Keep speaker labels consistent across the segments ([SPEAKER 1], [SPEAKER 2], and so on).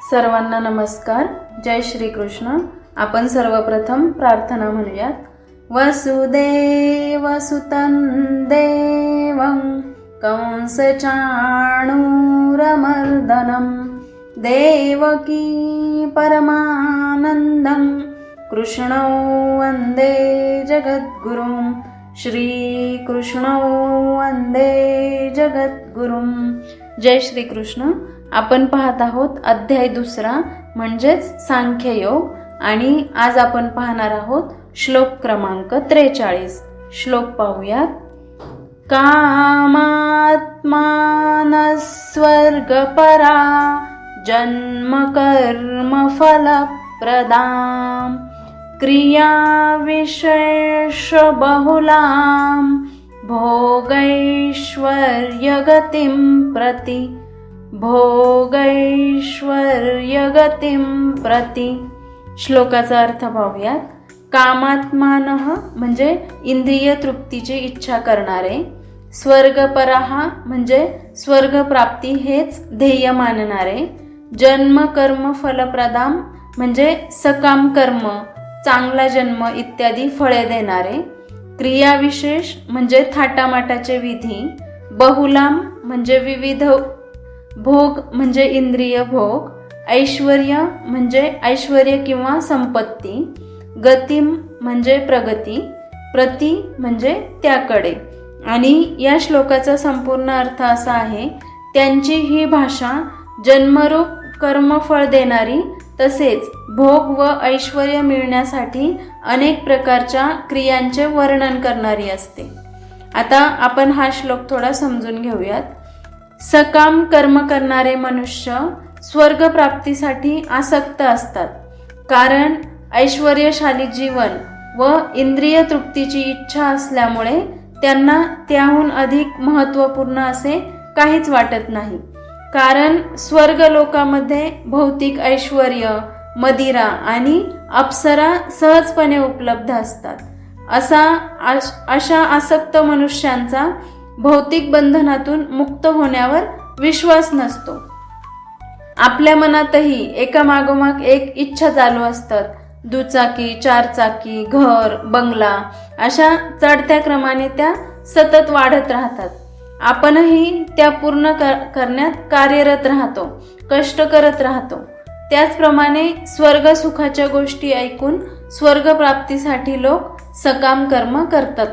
[SPEAKER 1] सर्वांना नमस्कार. जय श्री कृष्ण आपण सर्वप्रथम प्रार्थना म्हणूयात. वसुदेव सुतं देवं कंसचाणूरमर्दनं. देवकी परमानन्दं. कृष्णौ वन्दे जगद्गुरुं. श्रीकृष्णौ वन्दे जगद्गुरुं. जय श्रीकृष्ण. आपण पाहत आहोत अध्याय दुसरा म्हणजेच सांख्ययोग. आणि आज आपण पाहणार आहोत श्लोक क्रमांक त्रेचाळीस. श्लोक पाहूयात. कामात्मानस्वर्गपरा जन्मकर्मफलप्रदाम् क्रियाविशेषबहुलां भोगैश्वर्यगतिं प्रति भोगैश्वर्यगतीं प्रति श्लोकाचा अर्थ पाहूयात. कामात्मानः म्हणजे इंद्रिय तृप्तीची इच्छा करणारे. स्वर्गपराहा म्हणजे स्वर्गप्राप्ती हेच ध्येय मानणारे. जन्म कर्म फलप्रदाम म्हणजे सकाम कर्म चांगला जन्म इत्यादी फळे देणारे. क्रियाविशेष म्हणजे थाटामाटाचे विधी. बहुलाम म्हणजे विविध भोग म्हणजे इंद्रिय भोग ऐश्वर म्हणजे ऐश्वर किंवा संपत्ती गतिम म्हणजे प्रगती प्रति म्हणजे त्याकडे. आणि या श्लोकाचा संपूर्ण अर्थ असा आहे त्यांची ही भाषा जन्मरूप कर्मफळ देणारी तसेच भोग व ऐश्वर मिळण्यासाठी अनेक प्रकारच्या क्रियांचे वर्णन करणारी असते. आता आपण हा श्लोक थोडा समजून घेऊयात. सकाम कर्म करणारे मनुष्य स्वर्गप्राप्तीसाठी आसक्त असतात. कारण ऐश्वर्यशाली जीवन व इंद्रिय तृप्तीची इच्छा असल्यामुळे त्यांना त्याहून अधिक महत्त्वपूर्ण असे काहीच वाटत नाही. कारण स्वर्ग लोकामध्ये भौतिक ऐश्वर मदिरा आणि अप्सरा सहजपणे उपलब्ध असतात. असा अशा आसक्त मनुष्यांचा भौतिक बंधनातून मुक्त होण्यावर विश्वास नसतो. आपल्या मनातही एका मागोमाग एक इच्छा चालू असतात. दुचाकी चारचाकी घर बंगला अशा चढत्या क्रमाने त्या सतत वाढत राहतात. आपणही त्या पूर्ण कर- करण्यात कार्यरत राहतो कष्ट करत राहतो. त्याचप्रमाणे स्वर्ग सुखाच्या गोष्टी ऐकून स्वर्गप्राप्तीसाठी लोक सकाम कर्म करतात.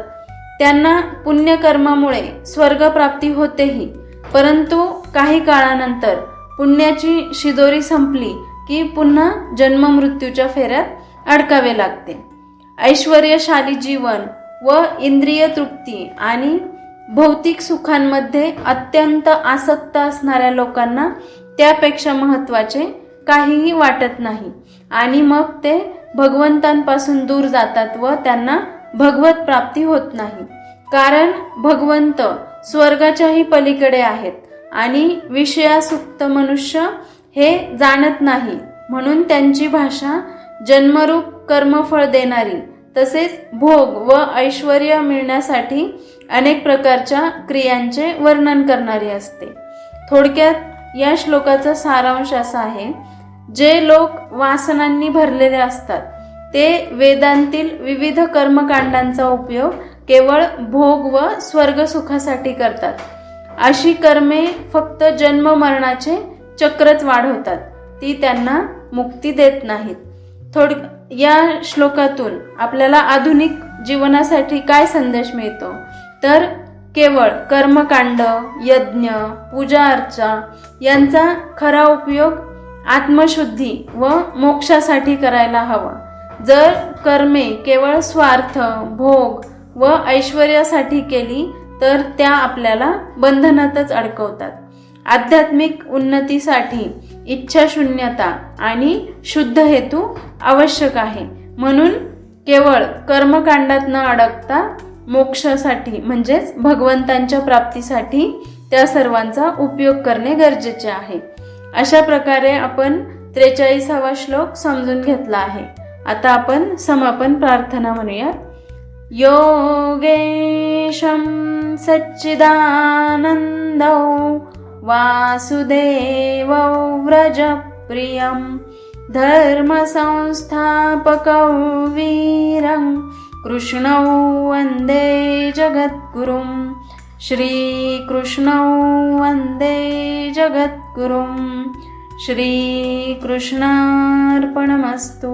[SPEAKER 1] त्यांना पुण्यकर्मामुळे स्वर्गप्राप्ती होतेही. परंतु काही काळानंतर पुण्याची शिदोरी संपली की पुन्हा जन्ममृत्यूच्या फेऱ्यात अडकावे लागते. ऐश्वर्यशाली जीवन व इंद्रिय तृप्ती आणि भौतिक सुखांमध्ये अत्यंत आसक्त असणाऱ्या लोकांना त्यापेक्षा महत्त्वाचे काहीही वाटत नाही आणि मग ते भगवंतांपासून दूर जातात व त्यांना भगवत प्राप्ती होत नाही. कारण भगवंत स्वर्गाच्याही पलीकडे आहेत आणि विषयासुक्त मनुष्य हे जाणत नाही. म्हणून त्यांची भाषा जन्मरूप कर्मफळ देणारी तसेच भोग व ऐश्वर मिळण्यासाठी अनेक प्रकारच्या क्रियांचे वर्णन करणारी असते. थोडक्यात या श्लोकाचा सारांश असा आहे जे लोक वासनांनी भरलेले असतात ते वेदांतील विविध कर्मकांडांचा उपयोग केवळ भोग व स्वर्गसुखासाठी करतात. अशी कर्मे फक्त जन्म मरणाचे चक्रच वाढवतात. ती त्यांना मुक्ती देत नाहीत. थोड या श्लोकातून आपल्याला आधुनिक जीवनासाठी काय संदेश मिळतो? तर केवळ कर्मकांड यज्ञ पूजा अर्चा यांचा खरा उपयोग आत्मशुद्धी व मोक्षासाठी करायला हवा. जर कर्मे केवळ स्वार्थ भोग व ऐश्वर्यासाठी केली तर त्या आपल्याला बंधनातच अडकवतात. आध्यात्मिक उन्नतीसाठी इच्छाशून्यता आणि शुद्ध हेतू आवश्यक आहे. म्हणून केवळ कर्मकांडात न अडकता मोक्षासाठी म्हणजेच भगवंतांच्या प्राप्तीसाठी त्या सर्वांचा उपयोग करणे गरजेचे आहे. अशा प्रकारे आपण त्रेचाळीसावा श्लोक समजून घेतला आहे. आता आपण समापन प्रार्थना म्हणूया. योगेशं सच्चिदानन्दौ वासुदेवौ व्रजप्रियं प्रियं धर्मसंस्थापकौ वीरं कृष्णौ वन्दे जगद्गुरुं श्रीकृष्णौ वन्दे जगद्गुरुं श्रीकृष्णार्पणमस्तु.